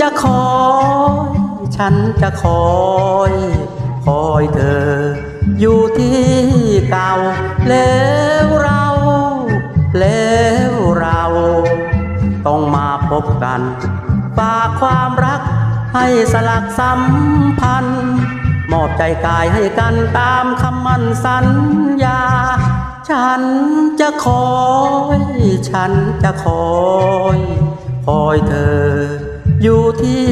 จะขอฉันจะคอย คอยเธอ อยู่ที่เก่าแล้วเราแล้วเรา ต้องมาพบกันฝากความรักให้สลักสัมพันธ์มอบใจกายให้กันตามคำมั่นสัญญา ฉันจะคอย ฉันจะคอย คอยเธอ อยู่ที่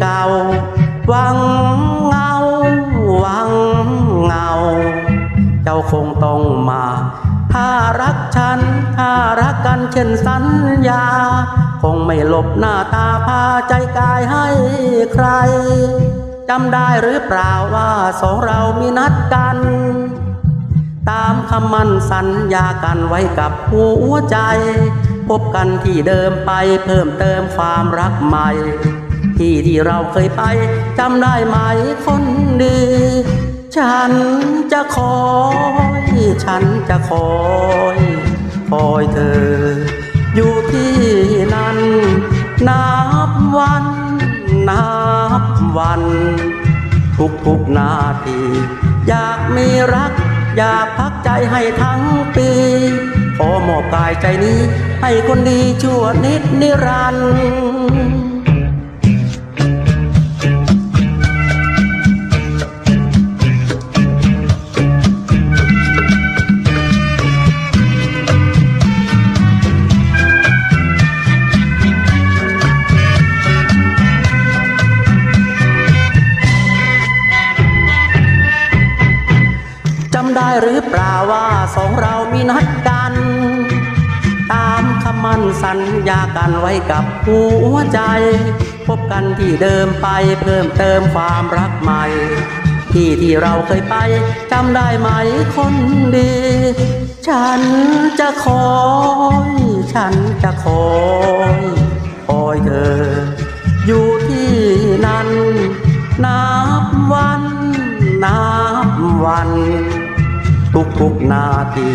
เก่า วังเงา วังเงา เจ้าคงต้องมา ถ้ารักฉัน ถ้ารักกันเช่นสัญญา คงไม่หลบหน้าตาพาใจกายให้ใคร จำได้หรือเปล่าว่าสองเรามีนัดกันตามคำมั่นสัญญากันไว้กับหัวใจ พบกันที่เดิมไปเพิ่มเติมความรักใหม่ ที่ที่เราเคยไปจำได้ไหมคนดี ฉันจะคอย ฉันจะคอยคอยเธอ อยู่ที่นั่นนับวัน นับวัน ทุกทุกนาที อยากมีรัก อยากพักใจให้ทั้งปี ขอมอบกายใจนี้ ให้คนดีชั่วนิดนิรันดร์ำได้หรือเปล่าว่าสองเรามีนัดกัน ตามคำมั่นสัญญากันไว้กับหัวใจ พบกันที่เดิมไปเพิ่มเติมความรักใหม่ ที่ที่เราเคยไปจำได้ไหมคนดี ฉันจะคอย ฉันจะคอยคอยเธอ อยู่ที่นั่นนับวันนับวัน ทุกทุกนาที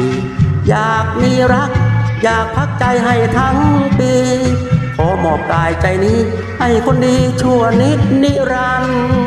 อยากมีรัก อยากพักใจให้ทั้งปี ขอมอบกายใจนี้ ให้คนดีชั่วนิดนิรันดร์